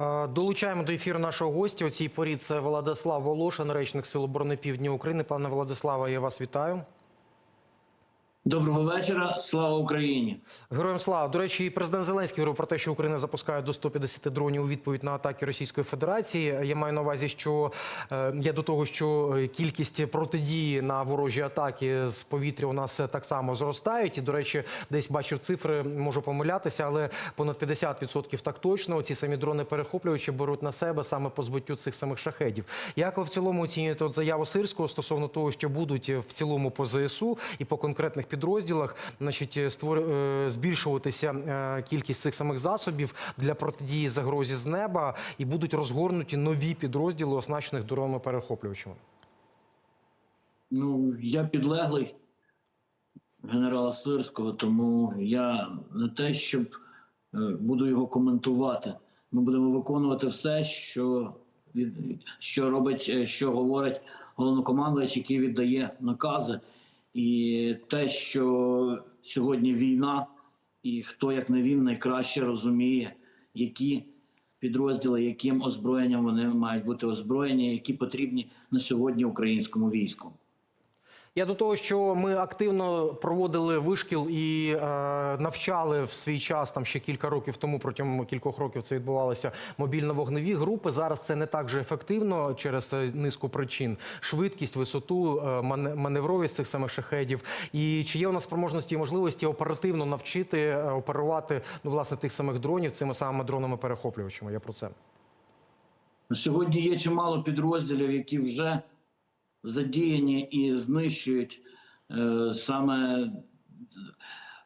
Е, Долучаємо до ефіру нашого гостя. У цій порі це Владислав Волошин, речник Сил оборони Півдня України. Пане Владиславе, я вас вітаю. Доброго вечора, слава Україні! Героям слава. До речі, президент Зеленський говорив про те, що Україна запускає до 150 дронів у відповідь на атаки Російської Федерації. Я маю на увазі, що е, я до того, що кількість протидії на ворожі атаки з повітря у нас так само зростають. І, до речі, десь бачив цифри, можу помилятися, але понад 50% так точно. Ці самі дрони перехоплюючи беруть на себе саме по збиттю цих самих шахедів. Як ви в цілому оцінюєте от заяву Сирського стосовно того, що будуть в цілому по ЗСУ і по конкретних підрозділах, значить, створ... е, збільшуватися е, кількість цих самих засобів для протидії загрозі з неба, і будуть розгорнуті нові підрозділи, оснащених дронами перехоплювачами? Ну, я підлеглий генерала Сирського, тому я не те, щоб е, буду його коментувати. Ми будемо виконувати все, що, що робить, е, що говорить головнокомандувач, який віддає накази. І те, що сьогодні війна, і хто як не він найкраще розуміє, які підрозділи, яким озброєнням вони мають бути озброєні, які потрібні на сьогодні українському війську. Я до того, що ми активно проводили вишкіл і е, навчали в свій час там ще кілька років тому, протягом кількох років це відбувалося мобільно-вогневі групи. Зараз це не так же ефективно через е, низку причин: швидкість, висоту, е, мане- маневровість цих самих шахедів. І чи є у нас спроможності і можливості оперативно навчити е, оперувати ну власне тих самих дронів цими самими дронами перехоплювачами? Я про це. Сьогодні є чимало підрозділів, які вже задіяні і знищують е, саме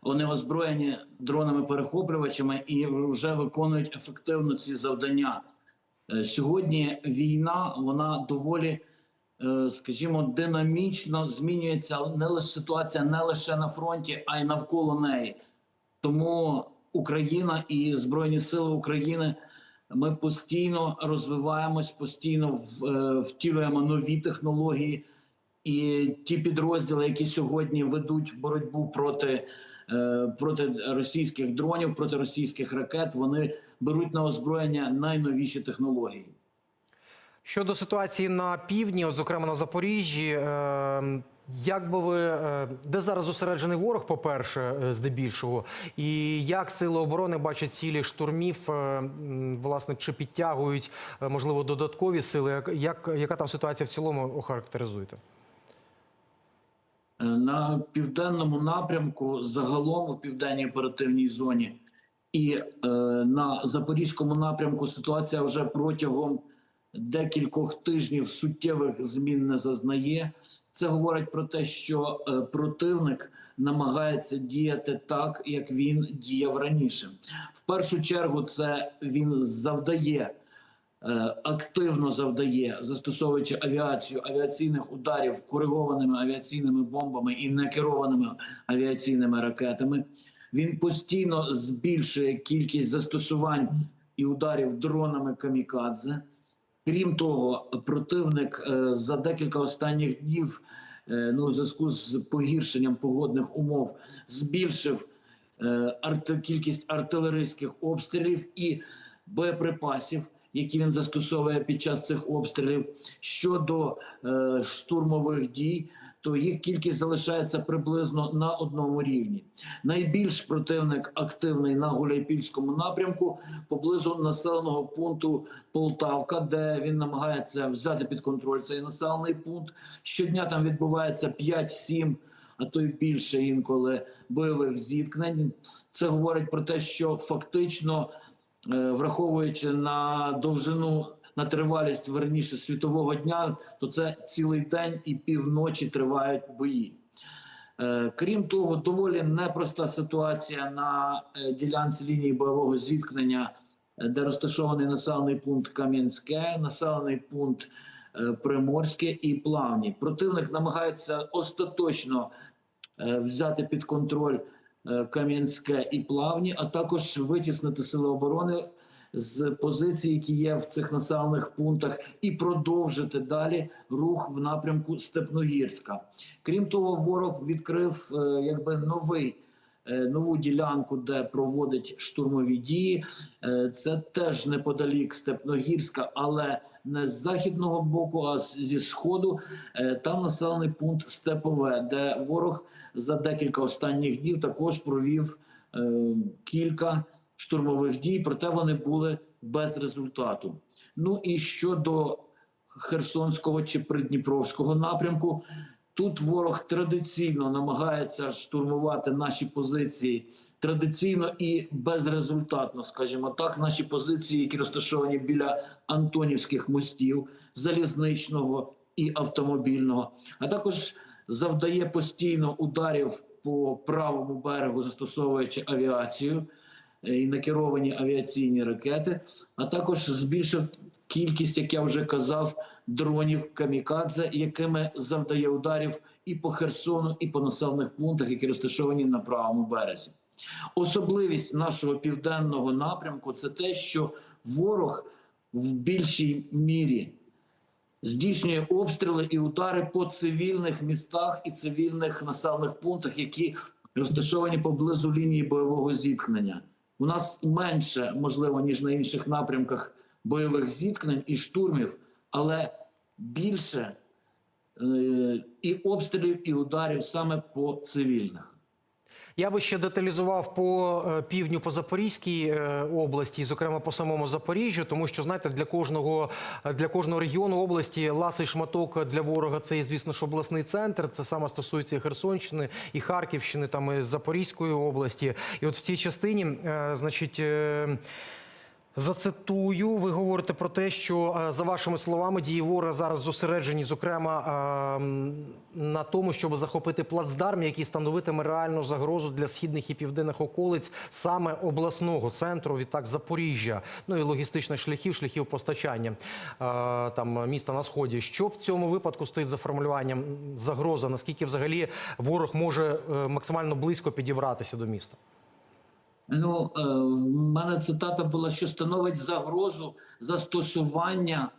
вони озброєні дронами-перехоплювачами і вже виконують ефективно ці завдання. Е, Сьогодні війна вона доволі, е, скажімо, динамічно змінюється не лише ситуація не лише на фронті, а й навколо неї. Тому Україна і Збройні Сили України ми постійно розвиваємось, постійно е, втілюємо нові технології. І ті підрозділи, які сьогодні ведуть боротьбу проти, е, проти російських дронів, проти російських ракет, вони беруть на озброєння найновіші технології. Щодо ситуації на півдні, от зокрема на Запоріжжі, е, як би ви е, де зараз зосереджений ворог, по-перше, е, здебільшого, і як сили оборони бачать цілі штурмів, е, власне, чи підтягують можливо додаткові сили? Як, як яка там ситуація в цілому охарактеризуєте? На південному напрямку, загалом у південній оперативній зоні, і е, на запорізькому напрямку ситуація вже протягом декількох тижнів суттєвих змін не зазнає. Це говорить про те, що е, противник намагається діяти так, як він діяв раніше. В першу чергу, це він завдає е, активно завдає, застосовуючи авіацію авіаційних ударів коригованими авіаційними бомбами і некерованими авіаційними ракетами. Він постійно збільшує кількість застосувань і ударів дронами камікадзе. Крім того, противник е, за декілька останніх днів, е, ну, у зв'язку з погіршенням погодних умов, збільшив е, кількість артилерійських обстрілів і боєприпасів, які він застосовує під час цих обстрілів. Щодо штурмових дій, то їх кількість залишається приблизно на одному рівні. Найбільш противник активний на Гуляйпільському напрямку поблизу населеного пункту Полтавка, де він намагається взяти під контроль цей населений пункт. Щодня там відбувається 5-7, а то й більше інколи бойових зіткнень. Це говорить про те, що фактично, е, враховуючи на довжину. На тривалість верніше світового дня, то це цілий день і півночі тривають бої. Е, Крім того, доволі непроста ситуація на е, ділянці лінії бойового зіткнення, е, де розташований населений пункт Кам'янське, населений пункт Приморське і Плавні. Противник намагається остаточно взяти під контроль Кам'янське і Плавні, а також витіснити сили оборони з позицій, які є в цих населених пунктах, і продовжити далі рух в напрямку Степногірська. Крім того, ворог відкрив е, якби новий е, нову ділянку, де проводить штурмові дії. Е, Це теж неподалік Степногірська, але не з західного боку, а зі сходу. Там населений пункт Степове, де ворог за декілька останніх днів також провів кілька штурмових дій, проте вони були без результату. Ну і щодо Херсонського чи Придніпровського напрямку, тут ворог традиційно намагається штурмувати наші позиції традиційно і безрезультатно, скажімо так, наші позиції, які розташовані біля Антонівських мостів, залізничного і автомобільного, а також завдає постійно ударів по правому берегу, застосовуючи авіацію і накеровані авіаційні ракети, а також збільшив кількість, як я вже казав, дронів камікадзе, якими завдає ударів і по Херсону, і по населених пунктах, які розташовані на правому березі. Особливість нашого південного напрямку це те, що ворог в більшій мірі здійснює обстріли і удари по цивільних містах і цивільних населених пунктах, які розташовані поблизу лінії бойового зіткнення. У нас менше можливо ніж на інших напрямках бойових зіткнень і штурмів, але більше е, і обстрілів, і ударів саме по цивільних. Я би ще деталізував по е, півдню по Запорізькій е, області, зокрема по самому Запоріжжю, тому що знаєте, для кожного е, для кожного регіону області ласий шматок для ворога це, звісно ж, обласний центр. Це саме стосується і Херсонщини, і Харківщини, там і Запорізької області. І от в цій частині, значить. Зацитую, ви говорите про те, що е, за вашими словами дії ворога зараз зосереджені, зокрема е, на тому, щоб захопити плацдарм, який становитиме реальну загрозу для східних і південних околиць саме обласного центру, відтак Запоріжжя, ну і логістичних шляхів, шляхів постачання е, там міста на сході. Що в цьому випадку стоїть за формулюванням загроза? Наскільки взагалі ворог може максимально близько підібратися до міста? Ну, е, в мене цитата була, що становить загрозу застосування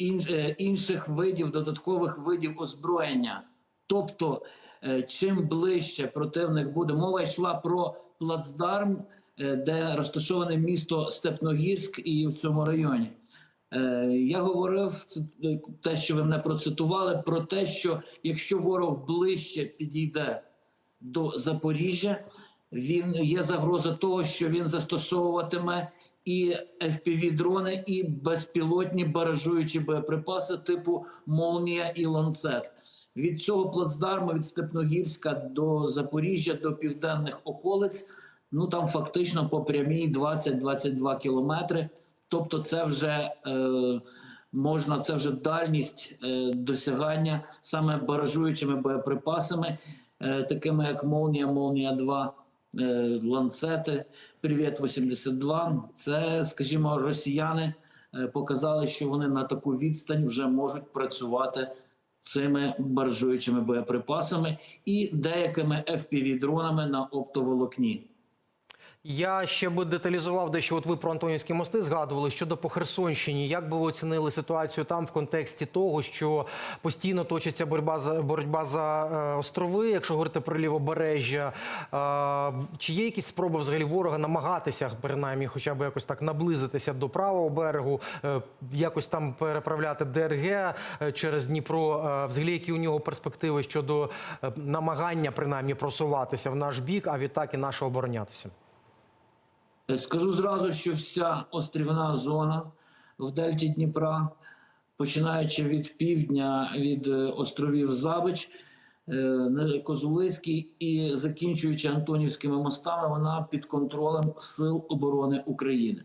е, інших видів, додаткових видів озброєння. Тобто, е, чим ближче противник буде, мова йшла про плацдарм, де розташоване місто Степногірськ і в цьому районі. Я говорив те, що ви мене процитували, про те, що якщо ворог ближче підійде до Запоріжжя, він є загроза того, що він застосовуватиме і fpv дрони, і безпілотні баражуючі боєприпаси типу Молнія і Ланцет. Від цього плацдарму від Степногірська до Запоріжжя до південних околиць. Ну там фактично по прямій 20-22 кілометри. Тобто, це вже е, можна, це вже дальність е, досягання саме баражуючими боєприпасами, е, такими як Молнія, Молнія 2 е, ланцети, Привіт 82. Це, скажімо, росіяни е, показали, що вони на таку відстань вже можуть працювати цими баржуючими боєприпасами і деякими FPV-дронами на оптоволокні. Я ще би деталізував дещо. От ви про Антонівські мости згадували щодо по Херсонщині. Як би ви оцінили ситуацію там в контексті того, що постійно точиться боротьба за боротьба за е, острови, якщо говорити про лівобережжя? Е, чи є якісь спроби взагалі ворога намагатися, принаймні, хоча б якось так наблизитися до правого берегу, е, якось там переправляти ДРГ е, через Дніпро? Е, взагалі, які у нього перспективи щодо е, намагання принаймні просуватися в наш бік, а відтак і наше оборонятися? Е, Скажу зразу, що вся острівна зона в дельті Дніпра, починаючи від півдня від е, островів Забич, е, Козулиський і закінчуючи Антонівськими мостами, вона під контролем Сил оборони України.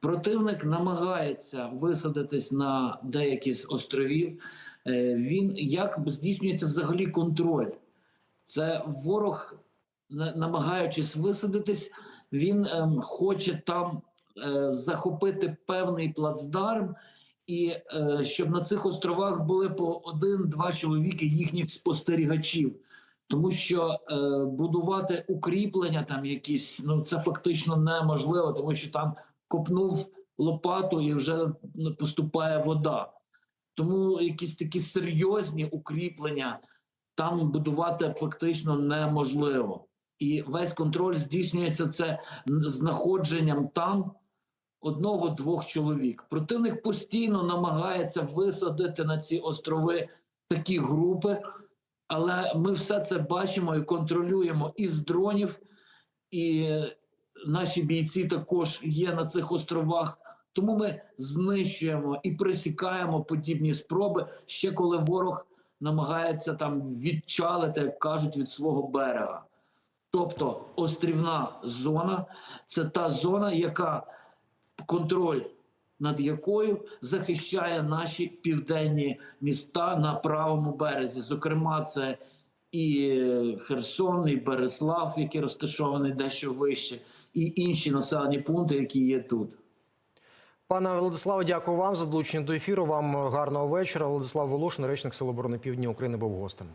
Противник намагається висадитись на деякі з островів. Він як здійснюється взагалі контроль? Це ворог, намагаючись висадитись, він ем, хоче там е, захопити певний плацдарм, і е, щоб на цих островах були по один-два чоловіки їхніх спостерігачів. Тому що е, будувати укріплення там якісь, ну це фактично неможливо, тому що там копнув лопату і вже ну, поступає вода. Тому якісь такі серйозні укріплення там будувати фактично неможливо. І весь контроль здійснюється це знаходженням там одного-двох чоловік. Противник постійно намагається висадити на ці острови такі групи, але ми все це бачимо і контролюємо із дронів, і наші бійці також є на цих островах. Тому ми знищуємо і пресікаємо подібні спроби ще коли ворог намагається там відчалити, як кажуть, від свого берега. Тобто острівна зона це та зона, яка контроль над якою захищає наші південні міста на правому березі. Зокрема, це і Херсон, і Береслав, який розташований дещо вище, і інші населені пункти, які є тут. Пане Владиславе, дякую вам за долучення до ефіру. Вам гарного вечора. Владислав Волошин, речник Сил оборони Півдня України, був гостем.